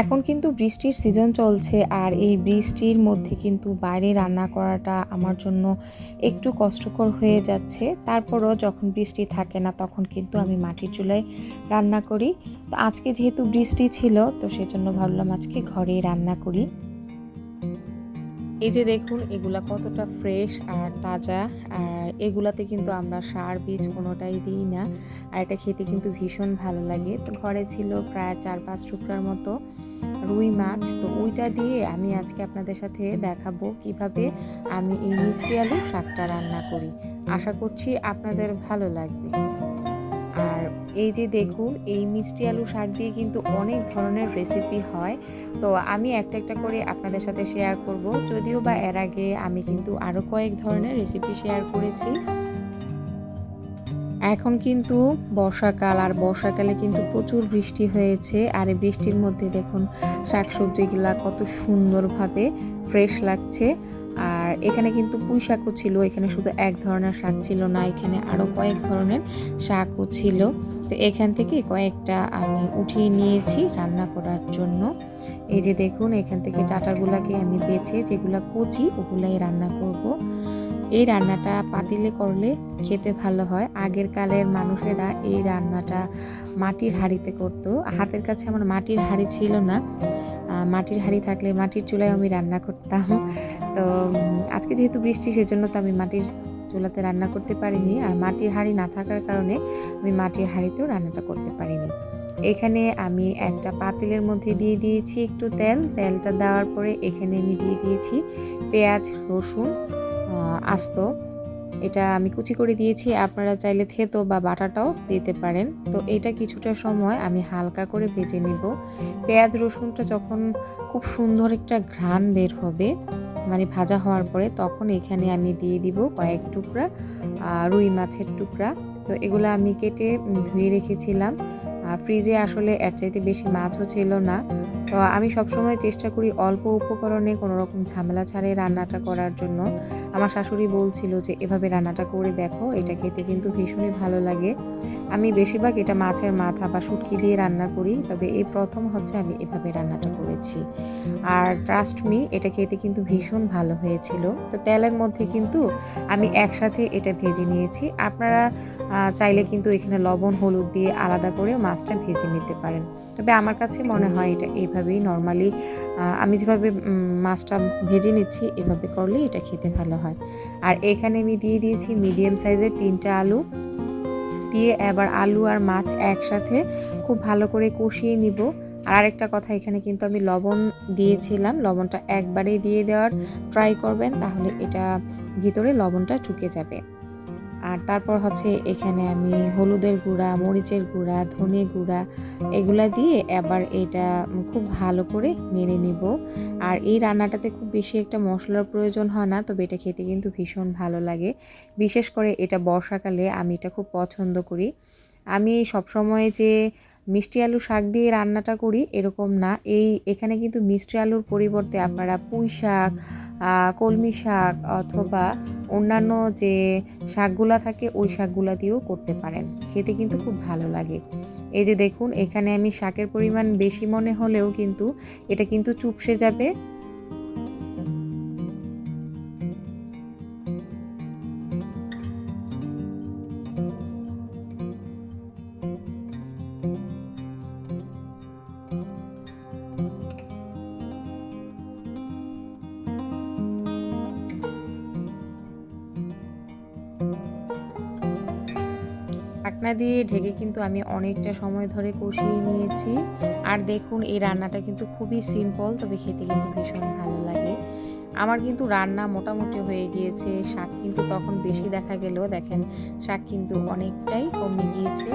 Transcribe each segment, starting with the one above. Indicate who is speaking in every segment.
Speaker 1: এখন কিন্তু বৃষ্টির সিজন চলছে আর এই বৃষ্টির মধ্যে কিন্তু বাইরে রান্না করাটা আমার জন্য একটু কষ্টকর হয়ে যাচ্ছে। তারপরও যখন বৃষ্টি থাকে না তখন কিন্তু আমি মাটির চুলায় রান্না করি। তো আজকে যেহেতু বৃষ্টি ছিল, তো সেজন্য ভাবলাম আজকে ঘরেই রান্না করি। এই যে দেখুন, এগুলা কতটা ফ্রেশ আর তাজা। আর এগুলাতে কিন্তু আমরা সার, বীজ কোনোটাই দিই না। আর এটা খেতে কিন্তু ভীষণ ভালো লাগে। তো ঘরে ছিল প্রায় চার পাঁচ টুকরার মতো রুই মাছ। তো ওইটা দিয়ে আমি আজকে আপনাদের সাথে দেখাবো কীভাবে আমি এই মিষ্টি আলু শাকটা রান্না করি। আশা করছি আপনাদের ভালো লাগবে। এই যে দেখুন, এই মিষ্টি আলু শাক দিয়ে কিন্তু অনেক ধরনের রেসিপি হয়। তো আমি একটা একটা করে আপনাদের সাথে শেয়ার করব। যদিও বা এর আগে আমি কিন্তু আরও কয়েক ধরনের রেসিপি শেয়ার করেছি। এখন কিন্তু বর্ষাকাল, আর বর্ষাকালে কিন্তু প্রচুর বৃষ্টি হয়েছে। আর এই বৃষ্টির মধ্যে দেখুন শাকসবজিগুলা কত সুন্দরভাবে ফ্রেশ লাগছে। আর এখানে কিন্তু পুঁই শাকও ছিল, এখানে শুধু এক ধরনের শাক ছিল না, এখানে আরও কয়েক ধরনের শাকও ছিল। তো এখান থেকে কয়েকটা আমি উঠিয়ে নিয়েছি রান্না করার জন্য। এই যে দেখুন, এখান থেকে ডাটাগুলাকে আমি বেছে যেগুলা কচি ওগুলাই রান্না করব। এই রান্নাটা পাতিলে করলে খেতে ভালো হয়। আগের কালের মানুষেরা এই রান্নাটা মাটির হাঁড়িতে করতো। হাতের কাছে আমার মাটির হাঁড়ি ছিল না। মাটির হাঁড়ি থাকলে মাটির চুলায় আমি রান্না করতাম। তো আজকে যেহেতু বৃষ্টি, সেজন্য তো আমি মাটির চুলাতে রান্না করতে পারিনি আর মাটির হাঁড়ি না থাকার কারণে আমি মাটির হাঁড়িতেও রান্নাটা করতে পারিনি। এখানে আমি একটা পাতিলের মধ্যে দিয়ে দিয়েছি একটু তেল। তেলটা দেওয়ার পরে এখানে আমি দিয়ে দিয়েছি পেঁয়াজ, রসুন আস্ত। এটা আমি কুচি করে দিয়েছি। আপনারা চাইলে থেতো বা বাটাটাও দিতে পারেন। তো এটা কিছুটা সময় আমি হালকা করে ভেজে নেব। পেঁয়াজ, রসুনটা যখন খুব সুন্দর একটা ঘ্রাণ বের হবে মানে ভাজা হওয়ার পরে তখন এখানে আমি দিয়ে দিব কয়েক টুকরা রুই মাছের টুকরা। তো এগুলো আমি কেটে ধুয়ে রেখেছিলাম। আর ফ্রিজে আসলে এর চাইতে বেশি মাছও ছিল না। তো আমি সবসময় চেষ্টা করি অল্প উপকরণে কোনো রকম ঝামেলা ছাড়াই রান্নাটা করার জন্য। আমার শাশুড়ি বলছিল যে, এভাবে রান্নাটা করে দেখো, এটা খেতে কিন্তু ভীষণই ভালো লাগে। আমি বেশিরভাগ এটা মাছের মাথা বা শুটকি দিয়ে রান্না করি, তবে এই প্রথম হচ্ছে আমি এভাবে রান্নাটা করেছি। আর ট্রাস্ট মি এটা খেতে কিন্তু ভীষণ ভালো হয়েছিল। তো তেলের মধ্যে কিন্তু আমি একসাথে এটা ভেজে নিয়েছি। আপনারা চাইলে কিন্তু এখানে লবণ, হলুদ দিয়ে আলাদা করে মাছটা ভেজে নিতে পারেন। তবে আমার কাছে মনে হয় এটা এইভাবেই নর্মালি আমি যেভাবে মাছটা ভেজে নিচ্ছি, এভাবে করলে এটা খেতে ভালো হয়। আর এখানে আমি দিয়ে দিয়েছি মিডিয়াম সাইজের তিনটা আলু। দিয়ে এবার আলু আর মাছ একসাথে খুব ভালো করে কষিয়ে নিব। আর আরেকটা কথা, এখানে কিন্তু আমি লবণ দিয়েছিলাম। লবণটা একবারেই দিয়ে দেওয়ার ট্রাই করবেন, তাহলে এটা ভিতরে লবণটা চুকে যাবে। আর তারপর হচ্ছে এখানে আমি হলুদের গুঁড়া, মরিচের গুঁড়া, ধনে গুঁড়া এগুলা দিয়ে এবার এটা খুব ভালো করে নেড়ে নিব। আর এই রান্নাটাতে খুব বেশি একটা মশলার প্রয়োজন হয় না, তবে এটা খেতে কিন্তু ভীষণ ভালো লাগে। বিশেষ করে এটা বর্ষাকালে আমি এটা খুব পছন্দ করি। আমি সবসময় যে মিষ্টি আলু শাক দিয়ে রান্নাটা করি, এরকম না। এই, এখানে কিন্তু মিষ্টি আলুর পরিবর্তে আপনারা পুঁই শাক কলমি শাক অথবা অন্যান্য যে শাকগুলা থাকে, ওই শাকগুলা দিয়েও করতে পারেন। খেতে কিন্তু খুব ভালো লাগে। এই যে দেখুন, এখানে আমি শাকের পরিমাণ বেশি মনে হলেও কিন্তু এটা কিন্তু চুপসে যাবে। ঢাকনা দিয়ে ঢেকে কিন্তু আমি অনেকটা সময় ধরে কষিয়ে নিয়েছি। আর দেখুন, এই রান্নাটা কিন্তু খুবই সিম্পল তবে খেতে কিন্তু ভীষণ ভালো লাগে। আমার কিন্তু রান্না মোটামুটি হয়ে গিয়েছে। শাক কিন্তু তখন বেশি দেখা গেলেও দেখেন, শাক কিন্তু অনেকটাই কমে গিয়েছে।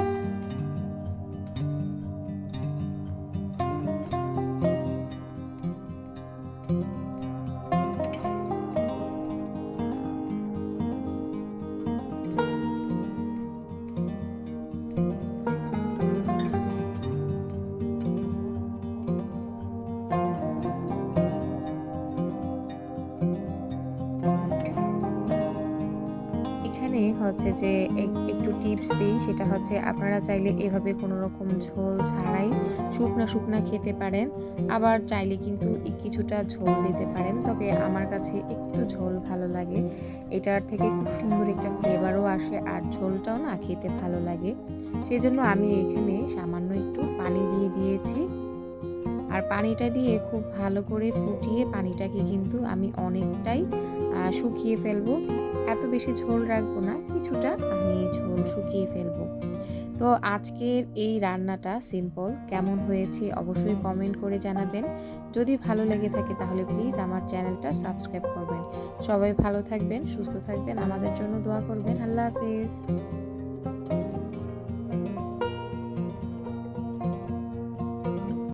Speaker 1: এখানে হচ্ছে যে একটু টিপস দিই, সেটা হচ্ছে আপনারা চাইলে এভাবে কোনো রকম ঝোল ছাড়াই শুকনা শুকনা খেতে পারেন, আবার চাইলে কিন্তু কিছুটা ঝোল দিতে পারেন। তবে আমার কাছে একটু ঝোল ভালো লাগে, এটার থেকে খুব সুন্দর একটা ফ্লেভারও আসে, আর ঝোলটাও না খেতে ভালো লাগে। সেই জন্য আমি এখানে সামান্য আর পানিটা দিয়ে খুব ভালো করে ফুটিয়ে পানিটাকে কিন্তু আমি অনেকটাই শুকিয়ে ফেলব। এত বেশি ঝোল রাখব না, কিছুটা আমি ঝোল শুকিয়ে ফেলব। তো আজকের এই রান্নাটা সিম্পল কেমন হয়েছে অবশ্যই কমেন্ট করে জানাবেন। যদি ভালো লেগে থাকে তাহলে প্লিজ আমার চ্যানেলটা সাবস্ক্রাইব করবেন। সবাই ভালো থাকবেন, সুস্থ থাকবেন, আমাদের জন্য দোয়া করবেন। আল্লাহ হাফেজ।